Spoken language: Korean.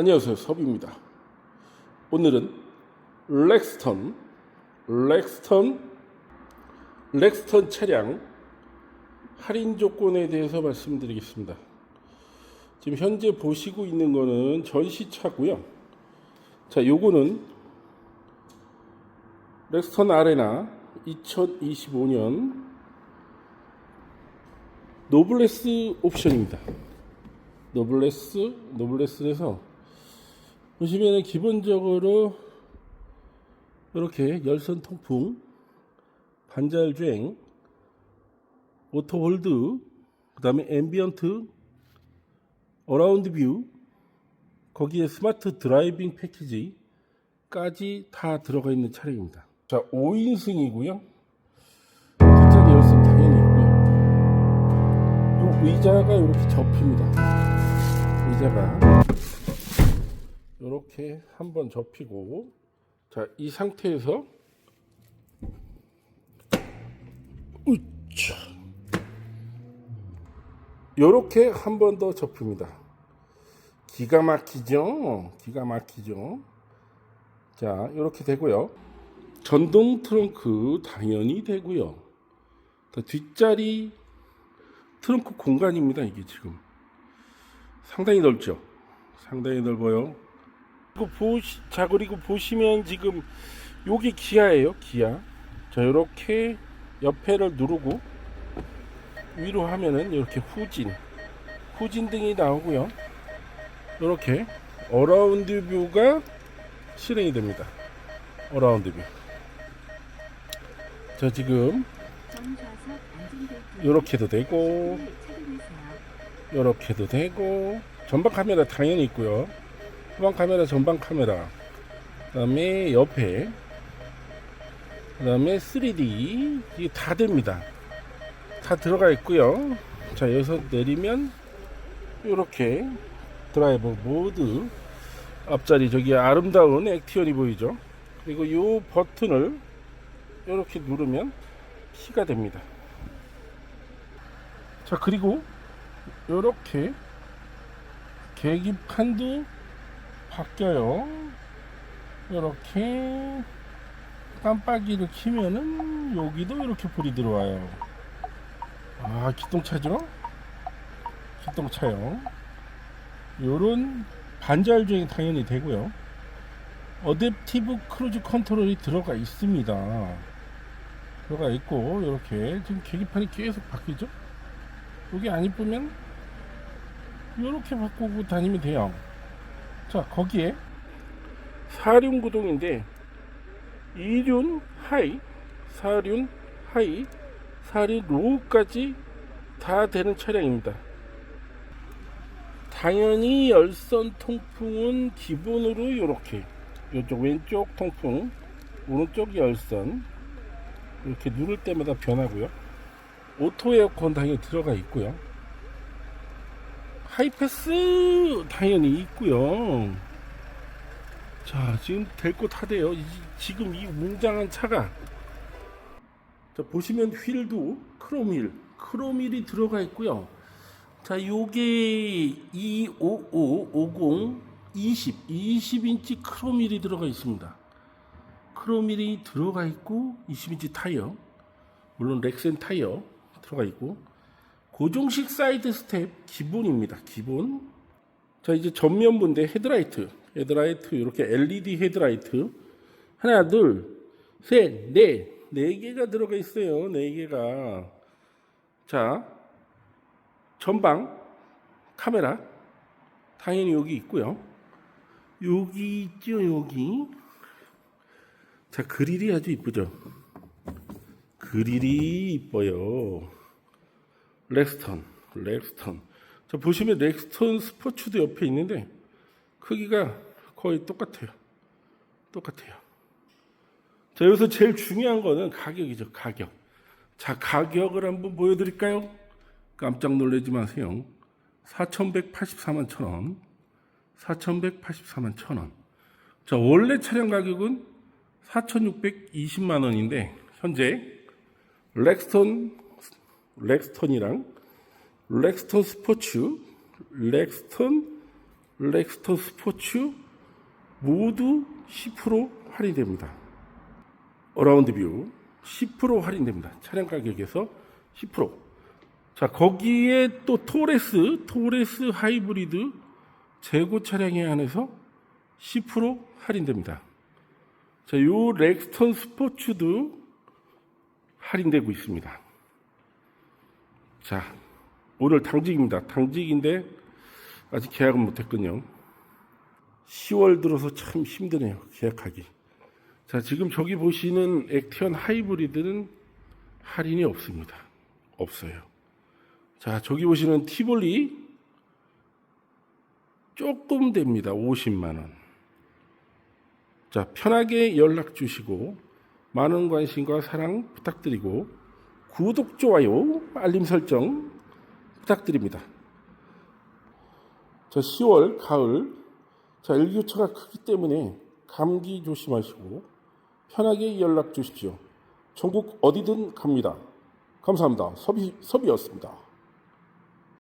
안녕하세요. 섭입니다. 오늘은 렉스턴 렉스턴 렉스턴 차량 할인 조건에 대해서 말씀드리겠습니다. 지금 현재 보시고 있는 거는 전시차고요. 자 요거는 렉스턴 아레나 2025년 노블레스 옵션입니다. 노블레스 노블레스에서 보시면은 기본적으로 이렇게 열선 통풍 반자율 주행 오토 홀드 그 다음에 앰비언트 어라운드 뷰 거기에 스마트 드라이빙 패키지까지 다 들어가 있는 차량입니다. 자, 5인승이고요. 뒷자리 열선 당연히 있고요. 요 의자가 이렇게 접힙니다. 의자가 이렇게 한번 접히고 자, 이 상태에서 으차 이렇게 한 번 더 접힙니다. 기가 막히죠? 기가 막히죠? 자, 이렇게 되고요. 전동 트렁크 당연히 되고요. 자, 뒷자리 트렁크 공간입니다. 이게 지금 상당히 넓죠. 상당히 넓어요. 그리고 보시, 자 그리고 보시면 지금 여기 기아예요. 기아. 자 이렇게 옆에를 누르고 위로 하면은 이렇게 후진, 후진 등이 나오고요. 이렇게 어라운드 뷰가 실행이 됩니다. 어라운드 뷰. 자 지금 이렇게도 되고 이렇게도 되고 전방 카메라 당연히 있고요. 후방 카메라, 전방 카메라. 그다음에 옆에 그다음에 3D 이게 다 됩니다. 다 들어가 있고요. 자 여기서 내리면 이렇게 드라이버 모드 앞자리 저기 아름다운 액티언이 보이죠. 그리고 이 버튼을 이렇게 누르면 키가 됩니다. 자 그리고 이렇게 계기판도 바뀌어요. 이렇게 깜빡이를 키면은 여기도 이렇게 불이 들어와요. 아 기동차죠? 기동차요. 요런 반자율 주행이 당연히 되고요. 어댑티브 크루즈 컨트롤이 들어가 있습니다. 들어가 있고 이렇게 지금 계기판이 계속 바뀌죠? 여기 안 이쁘면 이렇게 바꾸고 다니면 돼요. 자 거기에 사륜 구동인데 이륜 하이, 사륜 하이, 사륜 로우까지 다 되는 차량입니다. 당연히 열선 통풍은 기본으로 이렇게 이쪽 왼쪽 통풍, 오른쪽 열선 이렇게 누를 때마다 변하고요. 오토 에어컨 당연히 들어가 있고요. 하이패스 당연히 있고요. 자, 지금 될거 타대요. 이- 지금 이 웅장한 차가 자, 보시면 휠도 크롬 휠, 크롬 휠이 들어가 있고요. 자, 요게 255, 50, 20, 20인치 크롬 휠이 들어가 있습니다. 크롬 휠이 들어가 있고 20인치 타이어, 물론 렉센 타이어 들어가 있고 고정식 사이드 스텝 기본입니다. 기본. 자 이제 전면부인데 헤드라이트, 헤드라이트 이렇게 LED 헤드라이트 하나, 둘, 셋, 넷, 네 개가 들어가 있어요. 네 개가. 자 전방 카메라 당연히 여기 있고요. 여기 있죠, 여기. 자 그릴이 아주 이쁘죠. 그릴이 이뻐요. 렉스턴, 렉스턴. 자, 보시면 렉스턴 스포츠도 옆에 있는데 크기가 거의 똑같아요. 똑같아요. 자, 여기서 제일 중요한 거는 가격이죠, 가격. 자, 가격을 한번 보여드릴까요? 깜짝 놀라지 마세요. 4,184만 천 원. 4,184만 천 원. 자, 원래 차량 가격은 4,620만 원인데, 현재 렉스턴 렉스턴이랑 렉스턴 스포츠, 렉스턴 렉스터 스포츠 모두 10% 할인됩니다. 어라운드 뷰 10% 할인됩니다. 차량 가격에서 10%. 자, 거기에 또 토레스, 토레스 하이브리드 재고 차량에 한해서 10% 할인됩니다. 자, 요 렉스턴 스포츠도 할인되고 있습니다. 자, 오늘 당직입니다. 당직인데 아직 계약은 못했군요. 10월 들어서 참 힘드네요. 계약하기. 자, 지금 저기 보시는 액티언 하이브리드는 할인이 없습니다. 없어요. 자, 저기 보시는 티볼리 조금 됩니다. 50만원. 자, 편하게 연락 주시고, 많은 관심과 사랑 부탁드리고, 구독, 좋아요, 알림 설정 부탁드립니다. 자, 10월, 가을. 자, 일교차가 크기 때문에 감기 조심하시고, 편하게 연락 주십시오. 전국 어디든 갑니다. 감사합니다. 섭이, 섭이었습니다.